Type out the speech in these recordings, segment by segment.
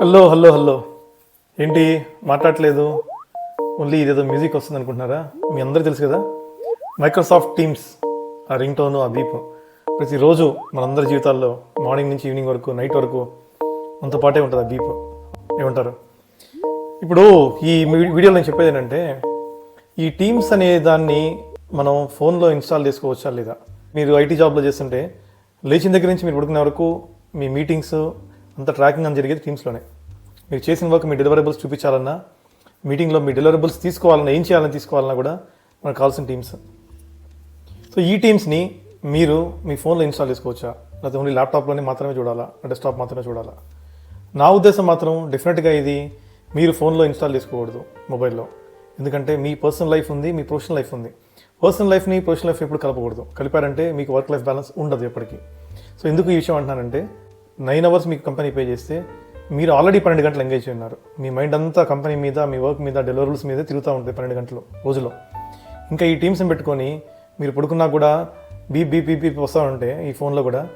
Hello hello hello. ఏంటి మాట్లాడట్లేదు. Only ఇదేదో మ్యూజిక్ వస్తుంది అనుకుంటున్నారా? మీ అందరూ తెలుసు కదా? మైక్రోసాఫ్ట్ టీమ్స్ ఆ రింగ్ టోన్ ఆ బీప్ ప్రతిరోజు మనందరి జీవితాల్లో మార్నింగ్ నుంచి ఈవినింగ్ వరకు నైట్ వరకు మనతో పాటే ఉంటుంది ఆ బీప్ ఏమంటారు? ఇప్పుడు ఈ వీడియోలో నేను చెప్పేది ఏంటంటే ఈ టీమ్స్ అనే దాన్ని మనం ఫోన్లో ఇన్స్టాల్ చేసుకోవచ్చా లేదా? మీరు ఐటీ జాబ్లో చేస్తుంటే లేచిన దగ్గర నుంచి మీరు పడుకునే వరకు మీ మీటింగ్స్ అంత ట్రాకింగ్ అని జరిగేది టీమ్స్లోనే మీరు చేసిన వర్క్ మీ డెలివరబుల్స్ చూపించాలన్నా మీటింగ్లో మీ డెలివరబుల్స్ తీసుకోవాలన్నా ఏం చేయాలని తీసుకోవాలన్నా కూడా మనకు కావాల్సిన టీమ్స్ సో ఈ టీమ్స్ని మీరు మీ ఫోన్లో ఇన్స్టాల్ చేసుకోవచ్చా? లేకపోతే ఓన్లీ ల్యాప్టాప్లోనే మాత్రమే చూడాలా? డెస్క్టాప్ మాత్రమే చూడాలా? నా ఉద్దేశం మాత్రం డెఫినెట్గా ఇది మీరు ఫోన్లో ఇన్స్టాల్ చేసుకోకూడదు మొబైల్లో ఎందుకంటే మీ పర్సనల్ లైఫ్ ఉంది మీ ప్రొఫెషనల్ లైఫ్ ఉంది. పర్సనల్ లైఫ్ని ప్రొఫెషనల్ లైఫ్ ఎప్పుడు కలపకూడదు. కలిపారంటే మీకు వర్క్ లైఫ్ బ్యాలెన్స్ ఉండదు ఎప్పటికీ. సో ఎందుకు ఈ విషయం అంటున్నానంటే నైన్ అవర్స్ మీకు కంపెనీ పే చేస్తే మీరు ఆల్రెడీ పన్నెండు గంటలు ఎంగేజ్ అయి ఉన్నారు. మీ మైండ్ అంతా కంపెనీ మీద మీ వర్క్ మీద డెలివరీస్ మీద తిరుగుతూ ఉంటుంది పన్నెండు గంటలు రోజులో. ఇంకా ఈ టీమ్స్ని పెట్టుకొని మీరు పడుకున్నా కూడా బీప్ బీప్ బీప్ బీప్ వస్తూ ఉంటే ఈ ఫోన్లో కూడా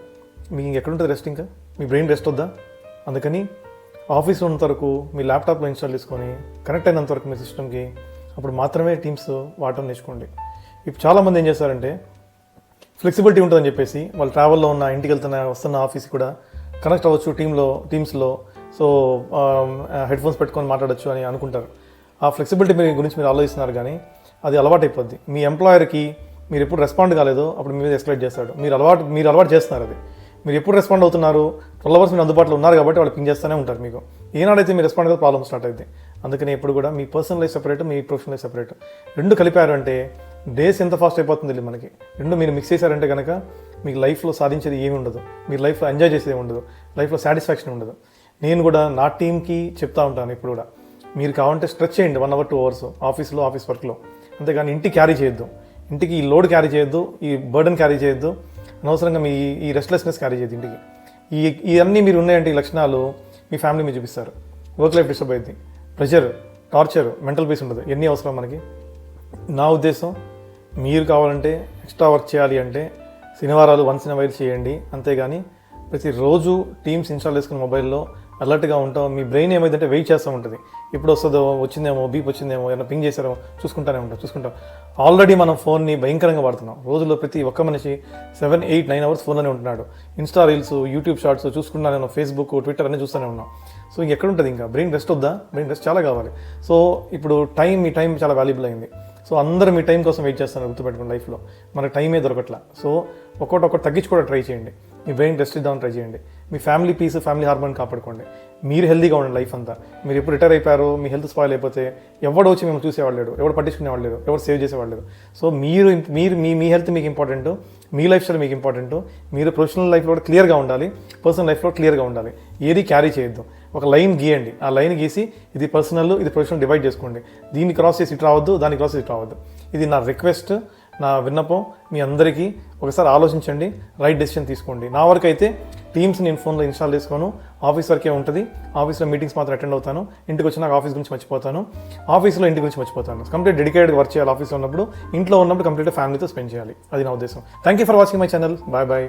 మీకు ఎక్కడుంటుంది రెస్ట్ ఇంకా? మీ బ్రెయిన్ రెస్ట్ వద్దా? అందుకని ఆఫీస్లో ఉన్నంత వరకు మీ ల్యాప్టాప్లో ఇన్స్టాల్ చేసుకొని కనెక్ట్ అయినంత వరకు మీ సిస్టమ్కి అప్పుడు మాత్రమే టీమ్స్ వాడటం నేర్చుకోండి. ఇప్పుడు చాలామంది ఏం చేస్తారంటే ఫ్లెక్సిబిలిటీ ఉంటుందని చెప్పేసి వాళ్ళు ట్రావెల్లో ఉన్న ఇంటికి వెళ్తున్న వస్తున్న ఆఫీస్ కూడా కనెక్ట్ అవ్వచ్చు టీంలో టీమ్స్లో. సో హెడ్ ఫోన్స్ పెట్టుకొని మాట్లాడొచ్చు అని అనుకుంటారు. ఆ ఫ్లెక్సిబిలిటీ మీ గురించి మీరు ఆలోచిస్తున్నారు కానీ అది అలవాటు అయిపోద్ది మీ ఎంప్లాయర్కి మీరు ఎప్పుడు రెస్పాండ్ కాలేదో అప్పుడు మీ మీద ఎక్స్ప్లెయిట్ చేస్తాడు. మీరు అలవాటు మీరు అలవాటు చేస్తున్నారు అది. మీరు ఎప్పుడు రెస్పాండ్ అవుతున్నారు ట్వెల్వ్ అవర్స్ మీరు అందుబాటులో ఉన్నారు కాబట్టి వాళ్ళు పింగ్ చేస్తూనే ఉంటారు మీకు. ఏనాడైతే మీరు రెస్పాండ్ కదా ప్రాబ్లమ్ స్టార్ట్ అయింది అందుకని ఎప్పుడు కూడా మీ పర్సనల్ లైఫ్ సెపరేట్ మీ ప్రొఫెషనల్ లైఫ్ సెపరేట్. రెండు కలిపారు అంటే డేస్ ఎంత ఫాస్ట్ అయిపోతుంది మనకి. రెండు మీరు మిక్స్ చేశారంటే కనుక మీకు లైఫ్లో సాధించేది ఏమి ఉండదు. మీరు లైఫ్లో ఎంజాయ్ చేసేది ఉండదు. లైఫ్లో సాటిస్ఫాక్షన్ ఉండదు. నేను కూడా నా టీంకి చెప్తా ఉంటాను ఇప్పుడు కూడా. మీరు కావాలంటే స్ట్రెచ్ చేయండి వన్ అవర్ టూ అవర్స్ ఆఫీస్లో ఆఫీస్ వర్క్లో. అంతేగాని ఇంటికి క్యారీ చేయొద్దు. ఇంటికి ఈ లోడ్ క్యారీ చేయొద్దు ఈ బర్డన్ క్యారీ చేయొద్దు. అనవసరంగా మీ ఈ రెస్ట్లెస్నెస్ క్యారీ చేయొద్దు ఇంటికి. ఈ ఇవన్నీ మీరు ఉన్నాయంటే ఈ లక్షణాలు మీ ఫ్యామిలీ మీద చూపిస్తారు. వర్క్ లైఫ్ డిస్టర్బ్ అయింది ప్రెషర్ టార్చర్ మెంటల్ పీస్ ఉండదు. ఎన్ని అవసరం మనకి? నా ఉద్దేశం మీరు కావాలంటే ఎక్స్ట్రా వర్క్ చేయాలి అంటే శనివారాలు వన్స్ ఇన్ వైల్ చేయండి. అంతేగాని ప్రతిరోజు టీమ్స్ ఇన్స్టాల్ చేసుకున్న మొబైల్లో అలర్ట్గా ఉంటాం. మీ బ్రెయిన్ ఏమైందంటే వెయిట్ చేస్తూ ఉంటుంది. ఇప్పుడు వస్తుందో వచ్చిందేమో బీప్ వచ్చిందేమో ఏమైనా పింగ్ చేశారో చూసుకుంటానే ఉంటాం చూసుకుంటాం. ఆల్రెడీ మనం ఫోన్ని భయంకరంగా వాడుతున్నాం. రోజులో ప్రతి ఒక్క మనిషి సెవెన్ ఎయిట్ నైన్ అవర్స్ ఫోన్లోనే ఉంటున్నాడు. ఇన్స్టా రీల్స్ యూట్యూబ్ షార్ట్స్ చూసుకుంటాను ఉన్నాం. ఫేస్బుక్ ట్విట్టర్ అన్నీ చూస్తూనే ఉన్నాం. సో ఇంకెక్కడ ఉంటుంది ఇంకా? బ్రెయిన్ రెస్ట్ వద్దా? బ్రెయిన్ రెస్ట్ చాలా కావాలి. సో ఇప్పుడు టైం ఈ టైం చాలా వాల్యుబుల్ అయింది. సో అందరూ మీ టైం కోసం వెయిట్ చేస్తారు గుర్తుపెట్టుకోండి లైఫ్లో. మనకు టైమే దొరకట్లా. సో ఒక్కొక్కటి ఒక్కటి తగ్గించుకోవడం ట్రై చేయండి. మీ బ్రెయిన్ రెస్ట్ ఇద్దామని ట్రై చేయండి. మీ ఫ్యామిలీ పీస్ ఫ్యామిలీ హార్మోన్ కాపాడుకోండి. మీరు హెల్దీగా ఉండండి లైఫ్ అంతా. మీరు ఎప్పుడు రిటైర్ అయిపోయారు మీ హెల్త్ స్పాయిల్ అయిపోతే ఎవడు వచ్చి మేము చూసేవాళ్ళు లేడు ఎవడు పట్టించుకునేవాళ్ళు లేరు ఎవరు సేవ్ చేసేవాళ్ళు లేరు సో మీరు మీరు మీ మీ హెల్త్ మీకు ఇంపార్టెంట్ మీ లైఫ్ స్టైల్ మీకు ఇంపార్టెంట్. మీరు ప్రొఫెషనల్ లైఫ్లో కూడా క్లియర్గా ఉండాలి పర్సనల్ లైఫ్లో క్లియర్గా ఉండాలి. ఏది క్యారీ చేయొద్దు. ఒక లైన్ గీయండి. ఆ లైన్ గీసి ఇది పర్సనల్ ఇది ప్రొఫెషనల్ డివైడ్ చేసుకోండి. దీన్ని క్రాస్ చేసి ఇటు రావద్దు దాన్ని క్రాస్ చేసి ఇటు రావద్దు. ఇది నా రిక్వెస్ట్ నా విన్నపం మీ అందరికీ ఒకసారి ఆలోచించండి రైట్ డెసిషన్ తీసుకోండి. నా వరకు అయితే టీమ్స్ నేను ఫోన్లో ఇన్స్టాల్ చేసుకోను. ఆఫీస్ వరకే ఉంటుంది. ఆఫీస్లో మీటింగ్స్ మాత్రం అటెండ్ అవుతాను. ఇంటికి వచ్చినాక ఆఫీస్ గురించి మర్చిపోతాను. ఆఫీస్లో ఇంటి గురించి మర్చిపోతాను. కంప్లీట్ డెడికేటెడ్ వర్క్ చేయాలి ఆఫీస్లో ఉన్నప్పుడు. ఇంట్లో ఉన్నప్పుడు కంప్లీట్ ఫ్యామిలీతో స్పెండ్ చేయాలి. అది నా ఉద్దేశం. Thank you for watching my channel bye bye